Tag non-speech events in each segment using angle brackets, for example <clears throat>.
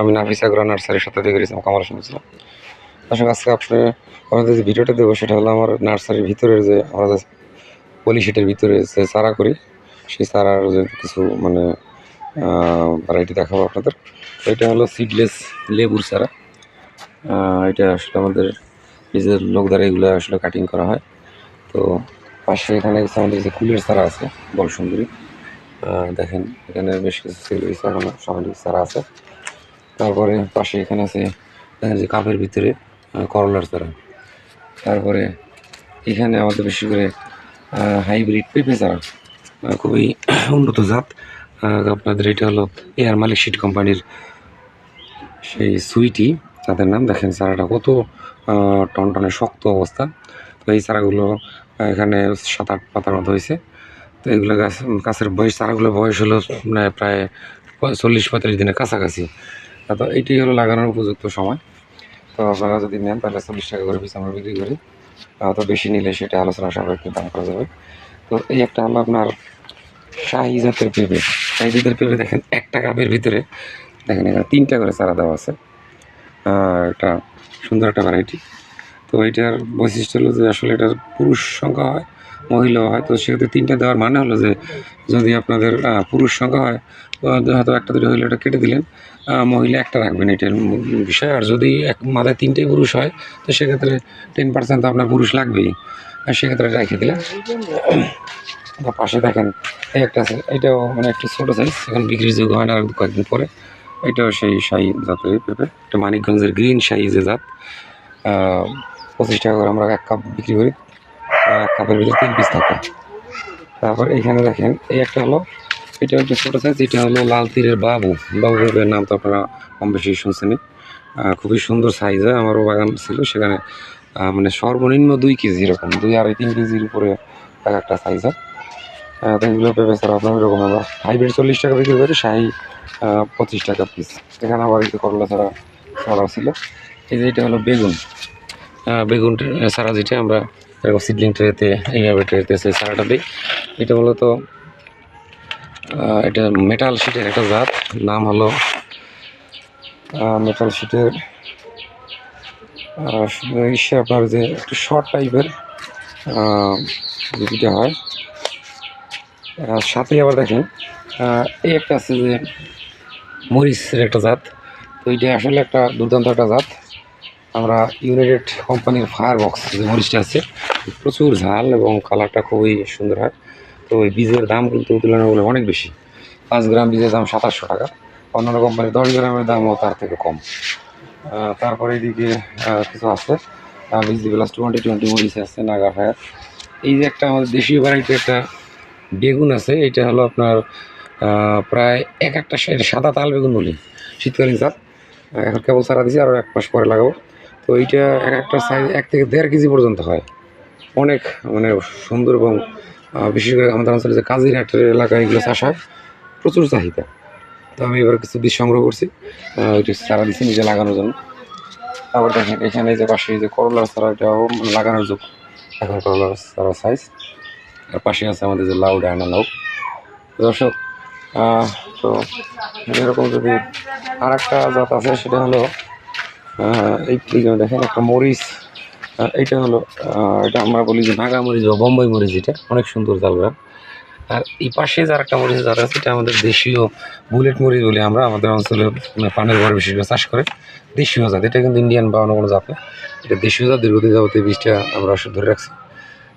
আমি নাফিস আগ্রা নার্সারির সাথে থেকে গেছিলাম কামাল শুনেছিলাম আসলে আজকে আপনি, আপনাদের যে ভিডিওটা দেবো সেটা হলো আমার নার্সারির ভিতরের যে, আমরা যে পলি ভিতরে যে চারা করি, সেই চারার যে কিছু মানে ভ্যারাইটি দেখাবো আপনাদের। এটা হলো সিডলেস লেবুর চারা। এটা আসলে আমাদের নিজের লোক দ্বারা এগুলো আসলে কাটিং করা হয়। তো পাশে এখানে আমাদের যে কুলের চারা আছে বল সুন্দরী দেখেন, এখানে বেশ কিছু সেল হয়েছে এখনও চারা আছে। তারপরে পাশে এখানে আছে যে কাপের ভিতরে করলার চারা। তারপরে এখানে আমাদের বেশি করে হাইব্রিড পেঁপে চারা খুবই <clears throat> উন্নত জাত। আপনাদের এটা হলো এয়ার মালিক শিট কোম্পানির সেই সুইটি, তাদের নাম। দেখেন চারাটা কত টনটনে শক্ত অবস্থা। তো এই চারাগুলো এখানে সাত আট পাতার মতো হয়েছে। তো এগুলো গাছ গাছের বয়স চারাগুলো বয়স হলো মানে প্রায় চল্লিশ পঁয়তাল্লিশ দিনের কাছাকাছি। তো এইটাই হলো লাগানোর উপযুক্ত সময়। তো আপনারা যদি নেন, তাহলে চল্লিশ টাকা করে পিস আমরা বিক্রি করি। তো বেশি নিলে সেটা আলোচনা সাপেক্ষে দাম করা যাবে। তো এই একটা হলো আপনার শাহি জাতের পেঁপে। শাহি জাতের পেঁপে দেখেন একটা কাপের ভিতরে, দেখেন এখানে তিনটা করে চারা দেওয়া আছে। একটা সুন্দর একটা ভ্যারাইটি তো এটার বৈশিষ্ট্য হলো যে আসলে এটার পুরুষ সংখ্যা হয় মহিলাও হয়, তো সেক্ষেত্রে তিনটা দেওয়ার মানে হলো যে যদি আপনাদের পুরুষ সংখ্যা হয় হয়তো একটা দুটো হইলে ওটা কেটে দিলেন মহিলা একটা রাখবেন এটার বিষয়। আর যদি এক মাথায় তিনটেই পুরুষ হয়, তো সেক্ষেত্রে টেন পার্সেন্ট তো আপনার পুরুষ লাগবেই। আর সেক্ষেত্রে রেখে দিলেন <coughs> পাশে দেখেন, এই একটা আছে, এটাও মানে একটু ছোটো সাইজ এখন বিক্রির যোগ্য হয় না, আর কয়েকদিন পরে। এটাও সেই শাহি জাতের পেঁপে, এটা মানিকগঞ্জের গ্রিন শাহি যে জাত পঁচিশ টাকা করে আমরা এক কাপ বিক্রি করি। কাপের ভিতরে তিন পিস থাকে তারপর এখানে দেখেন, এই একটা হলো, এটা একটু ছোটো সাইজ এটা হলো লাল তীরের বাবু। বাবু পেঁপের নাম তো আপনারা কম বেশি শুনছেনই। খুবই সুন্দর সাইজ হয় আমারও বাগান ছিল, সেখানে মানে সর্বনিম্ন দুই কেজি এরকম, দুই আড়াই তিন কেজির উপরে এক একটা সাইজ হয় তো এগুলো পেঁপে ছাড়া আপনার এরকম আমরা হাইব্রিড চল্লিশ টাকা বিক্রি করি শাহি পঁচিশ টাকা পিস এখানে আবার একটু করলা ছাড়া ছাড়া ছিল। এই যে এটা হলো বেগুন। বেগুন সারা যেটা আমরা এরকম সিডলিং ট্রেতে এইভাবে ট্রেতে সেই সারাটা দিই। এটা মূলত এটা মেটাল শিটের একটা জাত, নাম হলো মেটাল শিটের ইসে আপনার যে একটু শর্ট টাইপের যেটা হয়। সাথে আবার দেখেন এই একটা আছে যে মরিচের একটা জাত। তো এইটা আসলে একটা দুর্দান্ত একটা জাত। আমরা ইউনাইটেড কোম্পানির ফায়ার বক্স যে মরিচটা আছে প্রচুর ঝাল এবং কালারটা খুবই সুন্দর হয়। তো ওই বীজের দাম কিন্তু তুলনামূলক অনেক বেশি। পাঁচ গ্রাম বীজের দাম সাতাশশো টাকা অন্যান্য কোম্পানির দশ গ্রামের দামও তার থেকে কম। তারপরে এদিকে কিছু আছে। বিজলি প্লাস টোয়েন্টি টোয়েন্টি মরিচ আছে নাগা ফায়ার এই যে একটা আমাদের দেশীয় ভ্যারাইটি একটা বেগুন আছে এটা হলো আপনার প্রায় এক একটা সাদা তাল বেগুন বলি শীতকালীন আহ, এখন কেবল সারা দিছি আরও এক মাস পরে লাগাবো। তো এইটা এক একটা সাইজ এক থেকে দেড় কেজি পর্যন্ত হয়। অনেক মানে সুন্দর এবং বিশেষ করে আমাদের অঞ্চলে যে কাজিরহাটের এলাকায় এগুলো চাষ হয়, প্রচুর চাহিদা। তো আমি এবার কিছু বীজ সংগ্রহ করছি ওইটা চারা দিচ্ছি নিজে লাগানোর জন্য। আবার দেখেন, এখানে যে পাশে যে করলার চারা, এটাও লাগানোর যোগ। এখন করলার চারা সাইজ আর পাশে আছে আমাদের যে লাউ, ডায়না লাউ। দর্শক তো এরকম যদি আর একটা জাত আছে, সেটা হলো আহ, এই এই দেখেন একটা মরিচ এইটা হলো এটা আমরা বলি যে নাগা মরিচ বা বোম্বাই মরিচ এটা অনেক সুন্দর জালগা আর এই পাশে যার একটা মরিচ জাত আছে এটা আমাদের দেশীয় বুলেট মরিচ বলি আমরা আমাদের অঞ্চলে মানে পানের ঘরে বেশি চাষ করে দেশীয় জাত। এটা কিন্তু ইন্ডিয়ান বা অন্য কোনো জাত না। এটা দেশীয় জাত দীর্ঘদিন যাবত এই বীজটা আমরা ধরে রাখছি।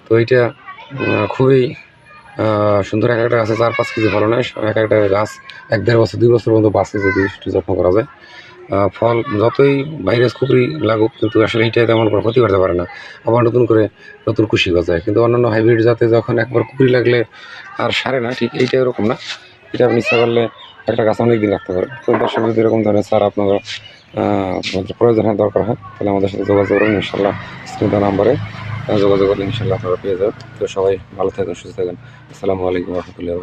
তো আহ, খুবই সুন্দর এক একটা গাছে চার পাঁচ কেজি ফলন হয়। এক একটা গাছ এক দেড় বছর দুই বছর পর্যন্ত বাঁচে যদি একটু যত্ন করা যায়। ফল যতই ভাইরাস কুকুরি লাগুক, কিন্তু আসলে এইটা তেমন কোনো ক্ষতি করতে পারে না। আবার নতুন করে নতুন কুশি গজায়। কিন্তু অন্যান্য হাইব্রিড জাতে যখন একবার কুকুরি লাগলে আর সারে না, ঠিক এইটা এরকম না। এটা আপনি ইচ্ছা করলে একটা গাছ অনেক দিন রাখতে পারে তো দর্শক, যদি এরকম ধরনের সার আপনারা প্রয়োজন হয়, দরকার হয়, তাহলে আমাদের সাথে যোগাযোগ করুন ইনশাল্লাহ স্ক্রিন নাম্বারে। যোগাযোগ করলে ইনশাল্লাহ আপনারা পেয়ে যাবেন। তো সবাই ভালো থাকেন, সুস্থ থাকেন। আসসালামু আলাইকুম রহমতুল্লাহ